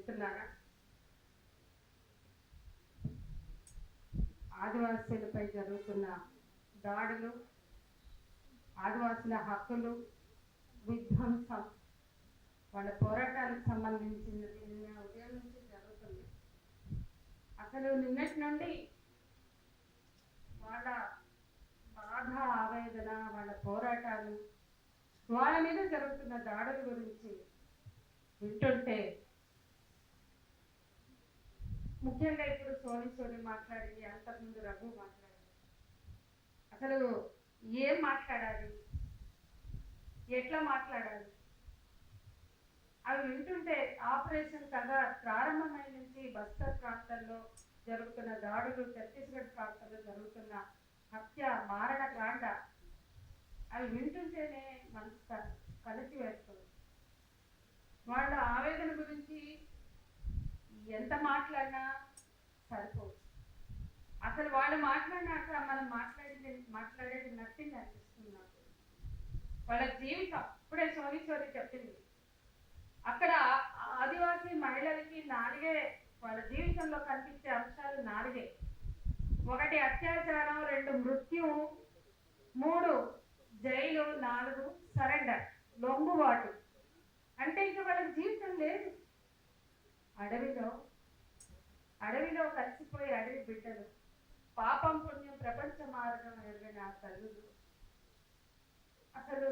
మిత్రులారా ఆదివాసీలపై జరుగుతున్న దాడులు ఆదివాసుల హక్కులు విధ్వంసం వాళ్ళ పోరాటాలకు సంబంధించినది నిన్న ఉదయం నుంచి జరుగుతుంది. అసలు నిన్నటి నుండి వాళ్ళ బాధ ఆవేదన వాళ్ళ పోరాటాలు వాళ్ళ మీద జరుగుతున్న దాడుల గురించి వింటుంటే ముఖ్యంగా ఇప్పుడు సోని సోని మాట్లాడింది అంతకుముందు రఘు మాట్లాడింది అసలు ఏం మాట్లాడాలి? ఎట్లా మాట్లాడాలి? అవి వింటుంటే ఆపరేషన్ కథ ప్రారంభమైన నుంచి బస్తర్ ప్రాంతంలో జరుగుతున్న దాడులు ఛత్తీస్గఢ్ ప్రాంతంలో జరుగుతున్న హత్య మారణ కాండ అవి వింటుంటేనే మనసు కలిసి వేస్తుంది. వాళ్ళ ఆవేదన గురించి ఎంత మాట్లాడినా సరిపోదు. అసలు వాళ్ళు మాట్లాడినాక మనం మాట్లాడేది మాట్లాడేది నచ్చింది అనిపిస్తుంది నాకు. వాళ్ళ జీవితం ఇప్పుడే సోని సోని చెప్పింది. అక్కడ ఆదివాసీ మహిళలకి నాలుగే వాళ్ళ జీవితంలో కనిపించే అంశాలు నాలుగే. ఒకటి అత్యాచారం రెండు మృత్యు మూడు జైలు నాలుగు సరెండర్ లొంగుబాటు. అంటే ఇంకా వాళ్ళకి జీవితం లేదు. అడవిలో అడవిలో కలిసిపోయి అడవి బిడ్డలు పాపం పుణ్యం ప్రపంచ మార్గం ఎరిగిన తల్లులు. అసలు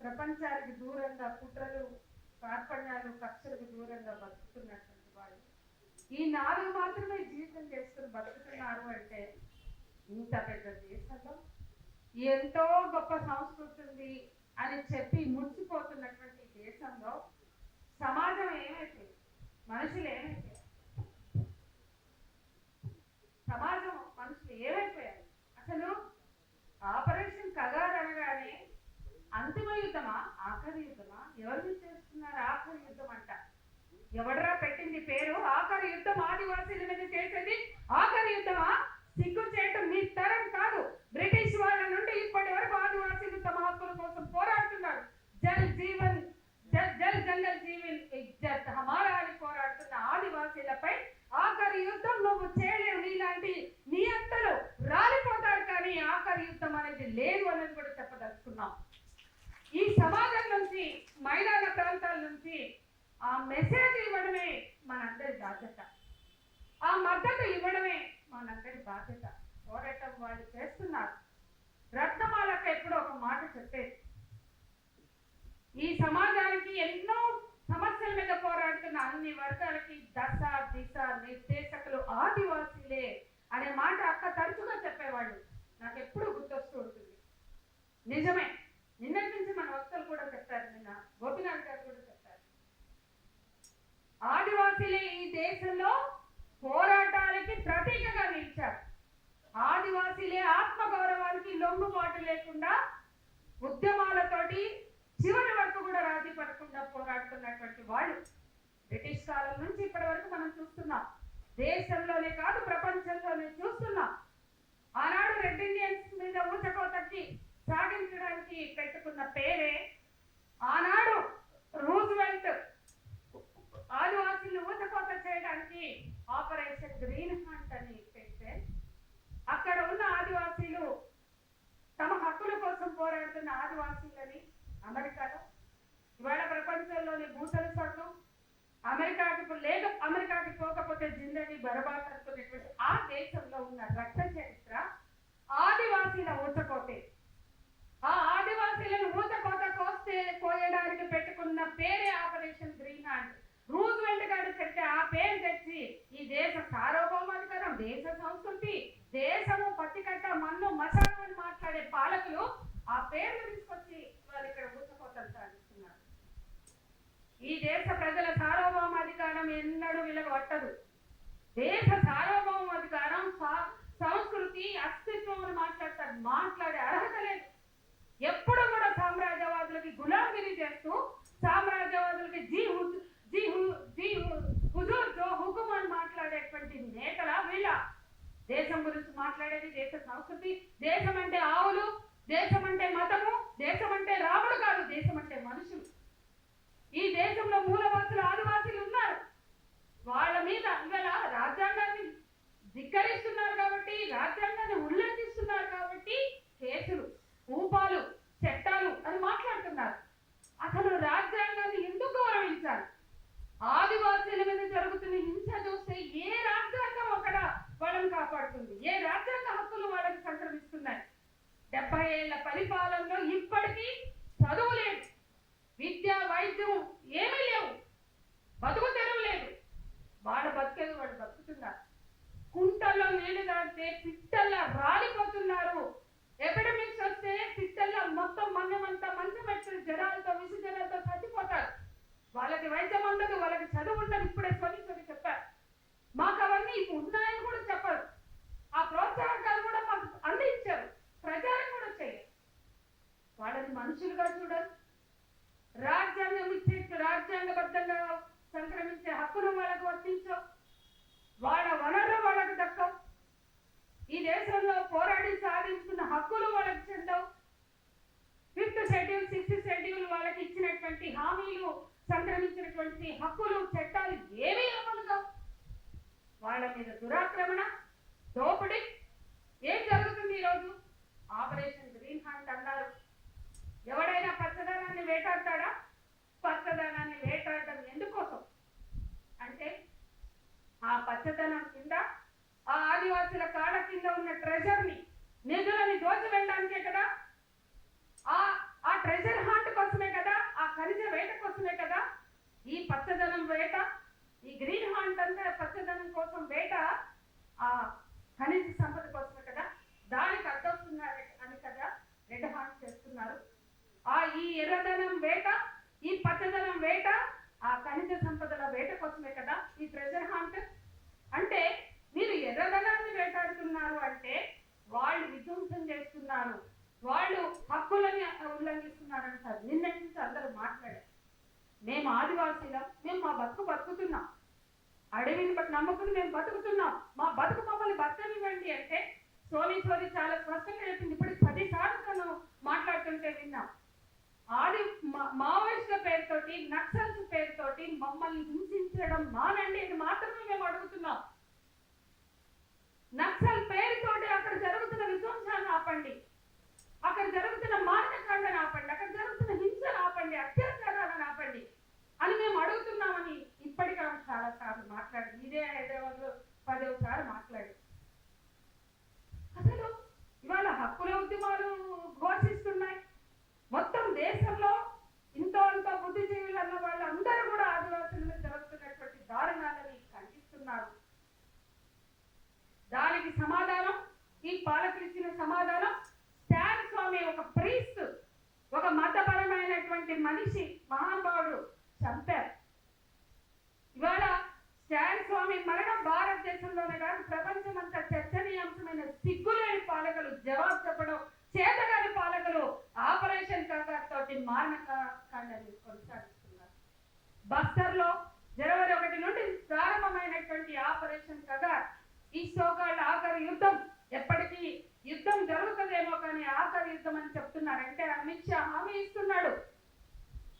ప్రపంచానికి దూరంగా కుట్రలు కార్పణ్యాలు కక్షలకు దూరంగా బతుకుతున్నటువంటి వాళ్ళు. ఈ నాలుగు మాత్రమే జీవితం చేసుకుని బతుకుతున్నారు అంటే ఇంత పెద్ద దేశంలో ఎంతో గొప్ప సంస్కృతి ఉంది అని చెప్పి ముడిచిపోతున్నటువంటి ఈ దేశంలో సమాజం ఏమైపోయింది మనుషులు ఏమైపోయారు సమాజం మనుషులు ఏమైపోయారు అసలు ఆపరేషన్ కగార్ అనగానే అంతిమ యుద్ధమా ఆఖరి యుద్ధమా ఎవరు మీద చేస్తున్నారు ఆఖరి యుద్ధం అంట ఎవడరా పెట్టింది పేరు ఆఖరి యుద్ధం ఆదివాసీల మీద చేసేది ఆఖరి యుద్ధమా సిగ్గు చేయటం మీ తరం కాదు బ్రిటిష్ వాళ్ళ నుండి ఇప్పటి వరకు ఆదివాసీలు తమ హక్కుల కోసం పోరాడుతున్నారు జల్ జీవన్ జల్ జల్ జంగల్ జీవన్ ఇజ్జత్ హమారా అని పోరాడుతున్న ఆదివాసీలపై ఆఖరి యుద్ధం నువ్వు చేయలేవు నీలాంటి నీ అంతలు రాలిపోతారు కానీ ఆఖరి యుద్ధం అనేది లేదు అనేది కూడా చెప్పదలుచుకున్నాం. ఈ సమాజం నుంచి మైదాన ప్రాంతాల నుంచి ఆ మెసేజ్ ఇవ్వడమే మనందరి బాధ్యత. ఆ మద్దతు ఇవ్వడమే మనందరి బాధ్యత. పోరాటం వాళ్ళు చేస్తున్నారు. రత్నమాలకు ఎప్పుడో ఒక మాట చెప్పేది. ఈ సమాజానికి ఎన్నో సమస్యల మీద పోరాడుతున్న అన్ని వర్గాలకి దశ దిశ నిర్దేశకులు ఆదివాసీలే అనే మాట అక్క తరచుగా చెప్పేవాళ్ళు. నాకు ఎప్పుడు నిజమే. నిన్నటి నుంచి మన వక్తలు కూడా చెప్పారు నిన్న. గోపినాథ్ గారు కూడా చెప్పారు ఆదివాసీలే ఈ దేశంలో పోరాటాలకి ప్రతీకగా నిలిచారు. ఆదివాసీలే ఆత్మగౌరవానికి లొంగుబాటు లేకుండా ఉద్యమాలతోటి చివరి వరకు కూడా రాజీ పడకుండా పోరాడుతున్నటువంటి వాళ్ళు బ్రిటిష్ కాలం నుంచి ఇప్పటి వరకు మనం చూస్తున్నాం. దేశంలోనే కాదు ప్రపంచంలోనే చూస్తున్నాం. ఆనాడు రెడ్ ఇండియన్స్ మీద ఊచకోతకి సాగించడానికి పెట్టుకున్న పేరే ఆనాడు రూజ్వెల్ట్. ఆదివాసులు ఊతకోత చేయడానికి ఆపరేషన్ గ్రీన్ హంట్ అని పెడితే అక్కడ ఉన్న ఆదివాసీలు తమ హక్కుల కోసం పోరాడుతున్న ఆదివాసీలని అమెరికాలో ఇవాళ ప్రపంచంలోని భూతల స్వర్గం అమెరికాకి లేక లేదు అమెరికాకి పోకపోతే జిందని బరబాద్ అనుకునేటువంటి ఆ దేశంలో ఉన్న రక్త చరిత్ర ఆదివాసీల ఊచకోతే. ఆ ఆదివాసీలను ఊచకోత కోస్తే కోయడానికి పెట్టుకున్న పేరే ఆపరేషన్ గ్రీన్ హ్యాండ్ రూజ్వెల్ట్ గారు పెట్టే ఆ పేరు తెచ్చి ఈ దేశ సార్వభౌమాధికారం దేశ సంస్కృతి దేశము పత్తికట్ట మన్ను మసాలా అని మాట్లాడే పాలకులు ఆ పేర్లు తీసుకొచ్చి వాళ్ళు ఇక్కడ ఊచకోతలు సాధిస్తున్నారు. ఈ దేశ ప్రజల సార్వభౌమాధికారం ఎన్నడూ విలగొట్టదు. దేశ సార్వభౌమాధికారం సా- సంస్కృతి అస్తిత్వం అని మాట్లాడతారు మాట్లాడే అర్హత లేదు ఎప్పుడు కూడా సామ్రాజ్యవాదులకి గులాంగిరి చేస్తూ సామ్రాజ్యవాదులకి జీ హు- జీ హు- జీ హు- హుజూర్ జో హుకుం అని మాట్లాడేటువంటి నేతల వీళ్ళ దేశం గురించి మాట్లాడేది దేశ సంస్కృతి దేశం అంటే ఆవులు దేశం అంటే మతము దేశం అంటే రాముడు కాదు దేశం అంటే మనుషులు ఈ దేశంలో మూలవాసులు ఆదివాసీలు ఉన్నారు పరిపాలనలో ఇప్పటికీ చదువు లేదు విద్య వైద్యం ఏమీ లేవు బతుకు తెరువు లేదు వాళ్ళ బతికేది వాడు బతుకుతున్నారు కుంటల్లో నీళ్ళు తాగితే పిట్టల్లా రాలిపోతున్నారు ఎపిడమిక్స్ వస్తే పిట్టల్లా మొత్తం మన్నమంతా మంచం పెట్టి జ్వరాలతో విసు జ్వరాలతో చచ్చిపోతారు వాళ్ళకి వైద్యం ఉండదు వాళ్ళకి చదువు ఉండదు ఇప్పుడే కొన్ని కొన్ని చెప్పారు మాకు అవన్నీ ఉన్నాయని కూడా చెప్పరు ఆ ప్రోత్సాహకాలు కూడా మాకు అన్ని ఇచ్చారు ప్రచారం కూడా చేయరు వాళ్ళని మనుషులుగా చూడరు. రాజ్యాంగం ఇచ్చే రాజ్యాంగబద్ధంగా సంక్రమించే హక్కును వాళ్ళకు వర్తించవు వాళ్ళ వనరులు వాళ్ళకు దక్కవు. ఈ దేశంలో పోరాడి సాధించుకున్న హక్కులు వాళ్ళకి చెందవు. ఫిఫ్త్ షెడ్యూల్ సిక్స్త్ షెడ్యూల్ వాళ్ళకి ఇచ్చినటువంటి హామీలు సంక్రమించినటువంటి హక్కులు చట్టాలు ఏమీ అమలు కావు వాళ్ళ మీద దురాక్రమణ దోపిడీ ఏం జరుగుతుంది ఈరోజు? ఆపరేషన్ పచ్చదనం ఉల్లంఘిస్తున్నారు అంటారు నిన్నటి నుంచి అందరూ మాట్లాడారు. మేము ఆదివాసీలం మేము మా బతుకు బతుకుతున్నాం. అడవిని బట్టి నమ్ముకుని మేము బతుకుతున్నాం. మా బతుకు మమ్మల్ని బతకనివ్వండి అంటే సోనీ సోని చాలా స్పష్టంగా చెప్పింది. ఇప్పుడు పదిసార్లు తను మాట్లాడుతుంటే విన్నాం. ఆది మా- మావోయిస్టుల పేరుతోటి నక్సల్స్ పేరుతోటి మమ్మల్ని హింసించడం మానండి ఇది మాత్రమే మేము అడుగుతున్నాం. నక్సల్ పేరుతోటి అక్కడ జరుగుతున్న విధ్వంసాన్ని ఆపండి. అక్కడ జరుగుతున్న మారణకాండను ఆపండి అక్కడ జరుగుతున్న హింసను ఆపండి అత్యాచారాలను ఆపండి అని మేము అడుగుతున్నామని ఇప్పటికే ఆమె చాలా సార్లు మాట్లాడింది. ఇదే హైదరాబాద్లో పదవ సార్లు మాట్లాడి అసలు ఇవాళ హక్కుల ఉద్యమాలు ఘోషిస్తున్నాయి మొత్తం దేశంలో ఇంతో అంత బుద్ధిజీవులు అన్న వాళ్ళందరూ కూడా ఆదివాసుల మీద జరుగుతున్నటువంటి దారుణాలని ఖండిస్తున్నారు దానికి సమాధానం ఈ పాలకులు ఇచ్చిన సమాధానం స్టాన్ స్వామి ఒక ప్రీస్ట్ ఒక మతపరమైనటువంటి మనిషి మహానుభావుడు చంపారు. ఇవాళ స్టాన్ స్వామి మరణం భారతదేశంలోనే కాదు ప్రపంచమంతా చర్చనీయాంశమైన సిగ్గులేని పాలకులు జవాబు చెప్పడం చేతగాని పాలకులు ఆపరేషన్ కాగా తోటి మారణకాండాన్ని కొనసాగిస్తున్నారు. బస్తర్లో జనవరి ఒకటి నుండి ప్రారంభమైనటువంటి ఆపరేషన్ కదా ఈ సోకాళ్ళ ఆఖరి యుద్ధం ఎప్పటికీ యుద్ధం జరుగుతుందేమో కానీ ఆఖరి యుద్ధం అని చెప్తున్నారంటే అమిత్ షా హామీ ఇస్తున్నాడు.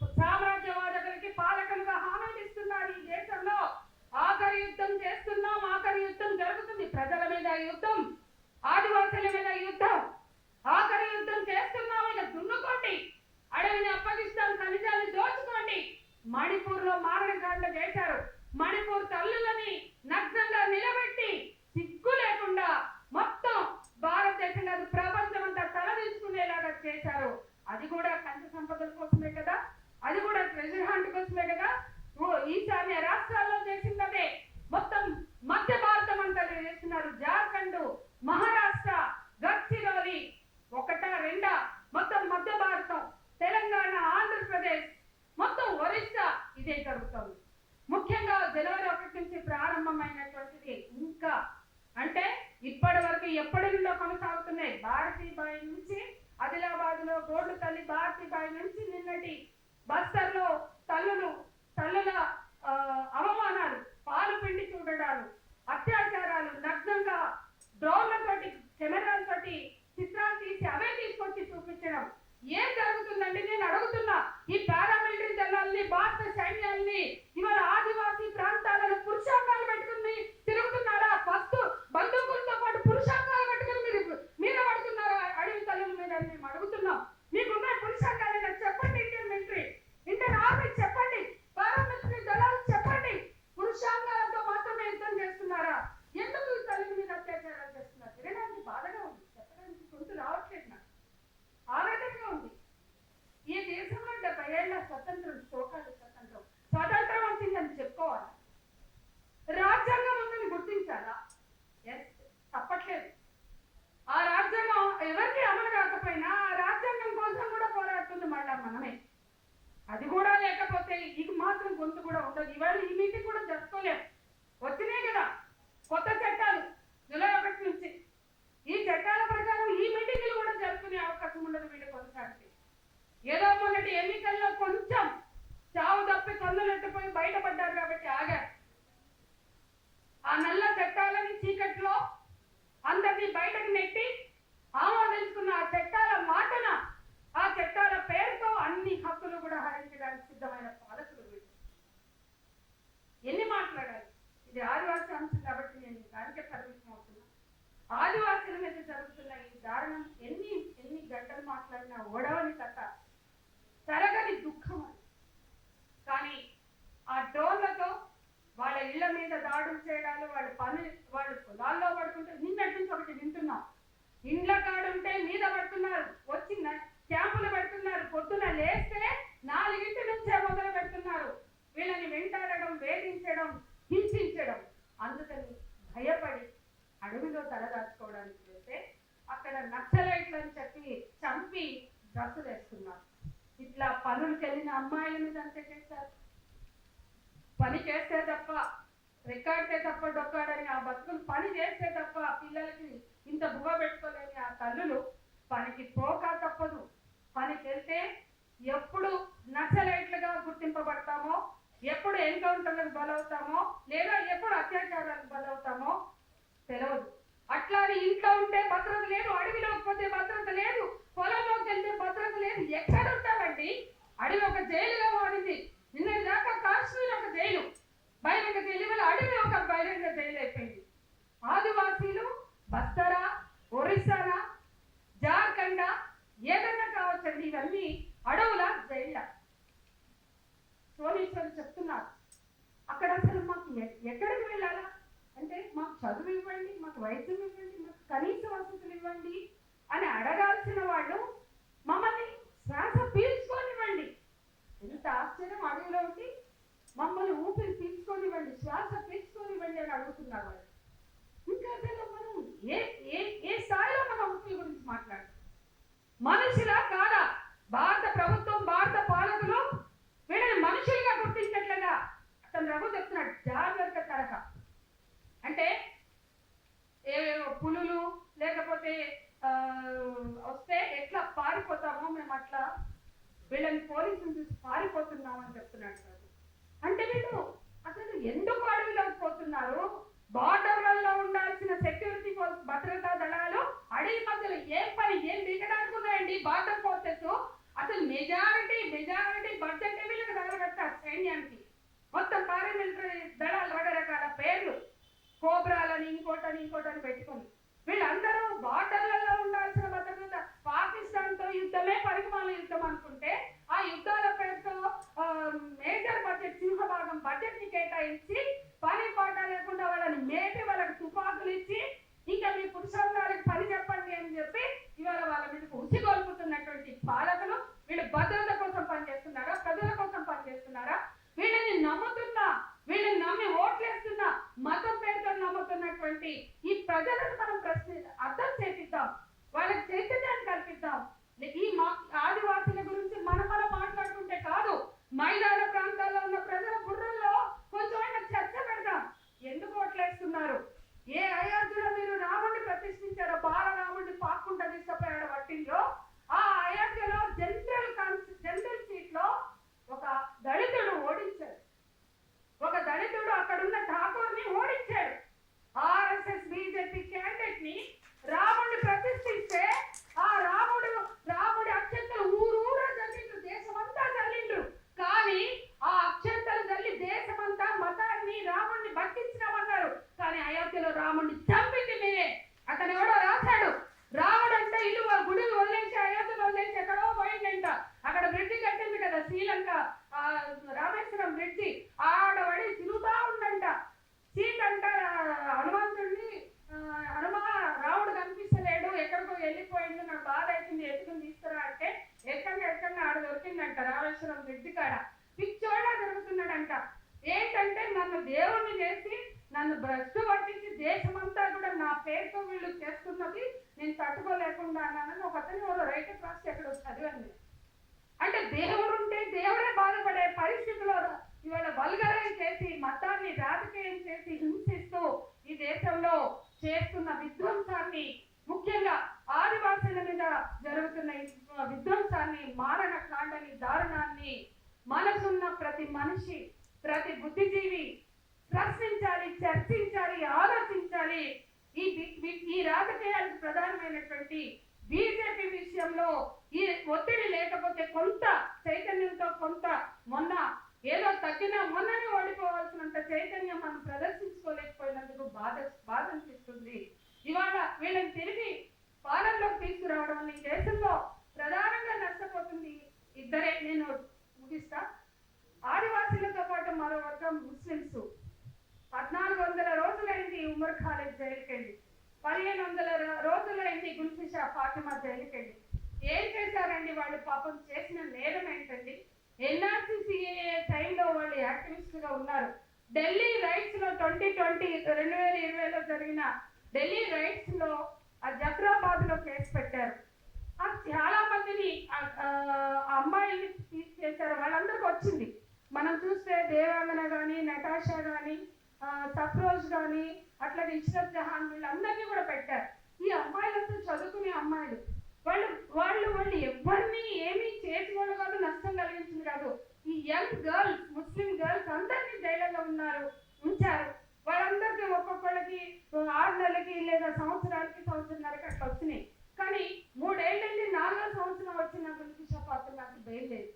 సామ్రాజ్యవాదకులకి పాలకులుగా హామీలు ఇస్తున్నారు ఈ దేశంలో. ఆఖరి యుద్ధం చేస్తున్నాం ఆఖరి యుద్ధం జరుగుతుంది. ప్రజల మీద యుద్ధం ఆదివాసుల మీద యుద్ధం. ఆఖరి యుద్ధం చేస్తున్నాం ఇక దున్నుకోండి అడవిని అప్పగిస్తాం ఖనిజాన్ని దోచుకోండి. మణిపూర్లో మారణకాండ చేశారు. మణిపూర్ తల్లులని నగ్నంగా నిలబెట్టి సిగ్గు లేకుండా మొత్తం భారతదేశం కాదు ప్రపంచం అంతా తలదించుకునేలాగా చేశారు. అది కూడా కంచ సంపదల కోసమే আপনি বাড়িটাকে ఇండ్ల కాడుంటే మీద పడుతున్నారు వచ్చి క్యాంపులు పెడుతున్నారు పొద్దున లేస్తే నాలుగింటి నుంచే మొదలు పెడుతున్నారు. వీళ్ళని వెంటాడడం వేధించడం హింసించడం. అందుకని భయపడి అడవిలో తలదాచుకోవడానికి వెళ్తే అక్కడ నక్సలైట్లను చెప్పి చంపి డ్రస్సులు వేస్తున్నారు. ఇట్లా పనులకు వెళ్ళిన అమ్మాయిలను అంతే చేస్తారు పని చేస్తే తప్ప రికార్డితే తప్ప డొక్కాడని ఆ బతుకులు పని చేస్తే తప్ప పిల్లలకి ఇంత గుమ్మ పెట్టుకోలేని ఆ తల్లులు పనికి పోక తప్పదు. పనికి వెళ్తే ఎప్పుడు నక్సలైట్లుగా గుర్తింపబడతామో ఎప్పుడు ఎన్కౌంటర్లకు బలవుతామో లేదా ఎప్పుడు అత్యాచారాలకు బలవుతామో తెలియదు అట్లా ఇంట్లో ఉంటే భద్రత లేదు అడవి foi, tipo, प्रजा मन प्रति ఉన్నానని ఒక అతను ఎవరో రైట్ క్లాస్ ఎక్కడ చదివండి. అంటే దేవుడు ఉంటే దేవుడే బాధపడే పరిస్థితిలో ఇవాళ బల్గరైజ్ చేసి మతాన్ని రాజకీయం చేసి హింసిస్తూ ఈ దేశంలో చేస్తున్న విధ్వంసాన్ని ముఖ్యంగా ఆదివాసుల మీద జరుగుతున్న విధ్వంసాన్ని మారణ కాండని దారుణాన్ని మనసున్న ప్రతి మనిషి ప్రతి బుద్ధిజీవి ప్రశ్నించాలి చర్చించాలి ఆలోచించాలి ఈ వి- ఈ రాజకీయాలకు ప్రధానమైనటువంటి బీజేపీ విషయంలో ఈ ఒత్తిడి లేకపోతే కొంత చైతన్యంతో కొంత మొన్న ఏదో తగ్గినా మొన్ననే ఓడిపోవాల్సినంత చైతన్యం మనం ప్రదర్శించుకోలేకపోయినందుకు బాధ బాధ అనిపిస్తుంది. ఇవాళ వీళ్ళని తిరిగి పాలనలోకి తీసుకురావడం ఈ దేశంలో ప్రధానంగా నష్టపోతుంది ఇద్దరే. నేను ముగిస్తా. ఆదివాసీలతో పాటు మరో వర్గం ముస్లింస్ పద్నాలుగు వందల రోజులు ఉమర్ ఖాలిద్ జైలుకెళ్ళి పదిహేను వందల రోజులైంది గుల్ఫిషా ఫాతిమా జైలుకెళ్ళి ఏం చేశారండి వాళ్ళు? పాపం చేసిన నేరం ఏంటండి? ఎన్ఆర్సీసీఏ టైంలో వాళ్ళు యాక్టివిస్టులుగా ఉన్నారు. ఢిల్లీ రైట్స్లో ట్వంటీ ట్వంటీ రెండు వేల ఇరవైలో జరిగిన ఢిల్లీ రైట్స్లో ఆ జఫ్రాబాద్లో కేసు పెట్టారు. ఆ చాలా మందిని అమ్మాయిల్ని తీసేశారు వాళ్ళందరికీ వచ్చింది. మనం చూస్తే దేవాంగన కానీ నటాషా కానీ సఫ్రోజ్ కానీ అట్లాగే ఇష్రత్ జహాన్ వీళ్ళందరినీ కూడా పెట్టారు. ఈ అమ్మాయిలంతా చదువుకునే అమ్మాయిలు. వాళ్ళు వాళ్ళు వాళ్ళు ఎవరిని ఏమీ చేసి వాళ్ళు కాదు నష్టం కలిగించింది కాదు. ఈ యంగ్ గర్ల్స్ ముస్లిం గర్ల్స్ అందరినీ జైళ్ళలో ఉన్నారు ఉంచారు. వాళ్ళందరికీ ఒక్కొక్కళ్ళకి ఆరు నెలలకి లేదా సంవత్సరానికి సంవత్సరంన్నరకి అట్లా వచ్చినాయి. కానీ మూడేళ్ళండి నాలుగో సంవత్సరం వచ్చిన గురించి ఫాతిమాకి నాకు లేదు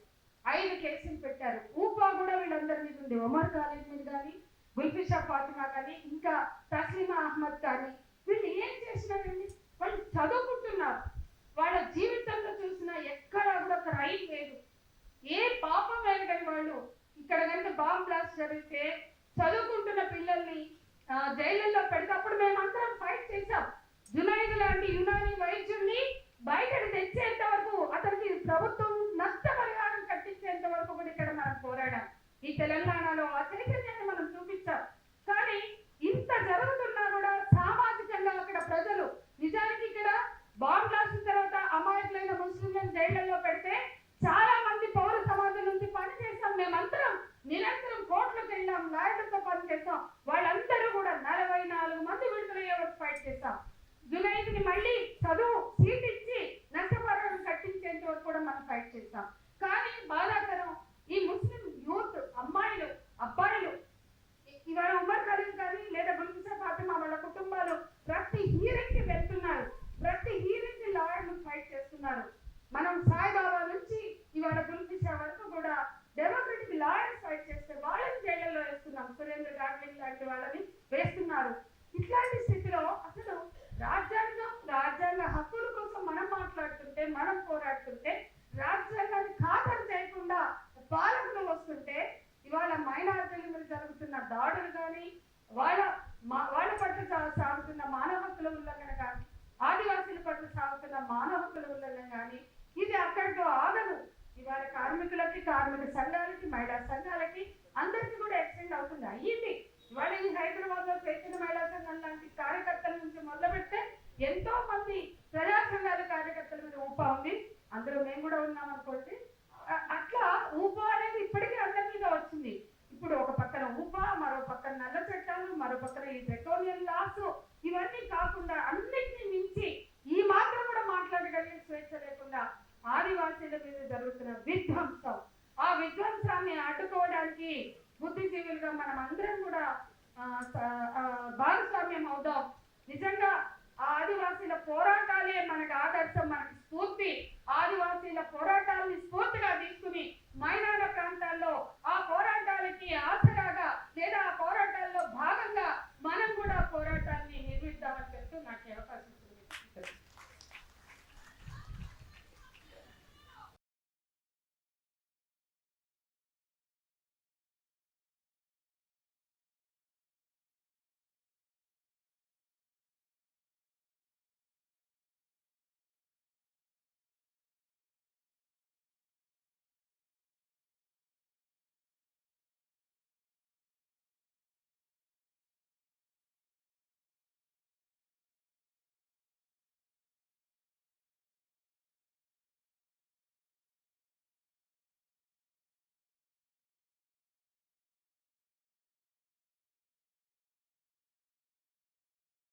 ఐదు కేసులు పెట్టారు. ఊపా కూడా వీళ్ళందరి మీద ఉంది. ఒమర్ కాలేజ్ మీద కానీ గుల్ఫిషా ఫాతిమా కానీ ఇంకా తస్లిమా అహ్మద్ కానీ వీళ్ళు ఏం చేసినారండి వాళ్ళు చదువుకుంటున్నారు. వాళ్ళ జీవితంలో చూసిన ఎక్కడ కూడా ఒక లేదు. ఏ పాపం లేదు కానీ వాళ్ళు. ఇక్కడ కనుక బాంబ్ బ్లాస్ట్ జరిగితే చదువుకుంటున్న పిల్లల్ని జైళ్ళల్లో పెడితే అప్పుడు మేమందరం ఫైట్ చేశాం. జునైద్ లాంటి యునాని వైద్యుల్ని బయటకు తెచ్చేంత వరకు అతనికి ప్రభుత్వం నష్టపరిహారం కట్టించేంత వరకు కూడా ఇక్కడ మనం పోరాడాం. ఈ తెలంగాణలో ఆ చైతన్యాన్ని కానీ ఇంత జరుగుతున్నా కూడా సామాజికంగా అక్కడ ప్రజలు నిజానికి ఇక్కడ బాంబ్ బ్లాస్ట్ తర్వాత అమాయకులైన ముస్లింలను జైళ్ళలో పెడితే చాలా మంది పౌర సమాజం నుంచి పని చేస్తాం. మేమందరం నిరంతరం కోర్టులకు వెళ్ళాం లాయర్లతో పనిచేస్తాం వాళ్ళందరూ కూడా నలభై నాలుగు మంది విడుదలయ్యే వరకు ఫైట్ చేస్తాం. జులైకి మళ్ళీ చదువు సీట్ ఇచ్చి నష్టపరిహారం కట్టించేంత వరకు కూడా మనం ఫైట్ చేస్తాం కానీ బాధాకరం ఈ ముస్లిం యూత్ అమ్మాయిలు అబ్బాయిలు ఇ- ఇవాళ ఉమర్ ఖలీద్ కానీ లేదా గుల్ఫిసా ఫాతిమా వాళ్ళ కుటుంబాలు ప్రతి హీరింగ్కి వెళ్తున్నారు ప్రతి హీరింగ్కి లాయర్లు ఫైట్ చేస్తున్నారు మనం సాయిబాబా నుంచి ఇవాళ గుల్ఫిసా వరకు కూడా డెమోక్రటిక్ లాయర్స్ ఫైట్ చేస్తే వాళ్ళని జైళ్ళలో వేస్తున్నాం సురేంద్ర గాడ్లింగ్ లాంటి వాళ్ళని వేస్తున్నారు ఇట్లాంటి స్థితిలో అసలు రాజ్యాంగం రాజ్యాంగ హక్కుల కోసం మనం మాట్లాడుతుంటే మనం పోరాడుతుంటే రాజ్యాంగాన్ని ఖాతరు చేయకుండా పాలకులు వస్తుంటే ఇవాళ మైనారిటీల మీద జరుగుతున్న దాడులు కానీ వాళ్ళ వాళ్ళ పట్ల సా- సాగుతున్న మానవ హక్కుల ఉల్లంఘన కానీ ఆదివాసీల పట్ల సాగుతున్న మానవ హక్కుల ఉల్లంఘన కానీ ఇది అక్కడితో ఆగదు ఇవాళ కార్మికులకి కార్మిక సంఘాలకి మహిళా సంఘాలకి అందరికీ కూడా ఎక్స్టెండ్ అవుతుంది అయ్యింది ఇవాళ ఈ హైదరాబాద్లో చైతన్య మహిళా సంఘం లాంటి కార్యకర్తల నుంచి మొదలుపెడితే ఎంతో మంది ప్రజా సంఘాల కార్యకర్తల మీద ఊపా ఉంది అందులో మేము కూడా ఉన్నాం అనుకోండి అ- అట్లా ఊపా అనేది ఇప్పటికీ అందరి మీద వచ్చింది ఇప్పుడు ఒక పక్కన ఊపా మరో పక్కన నల్ల చట్టాలు మరో పక్కన ఈ పెట్రోలియం లాస్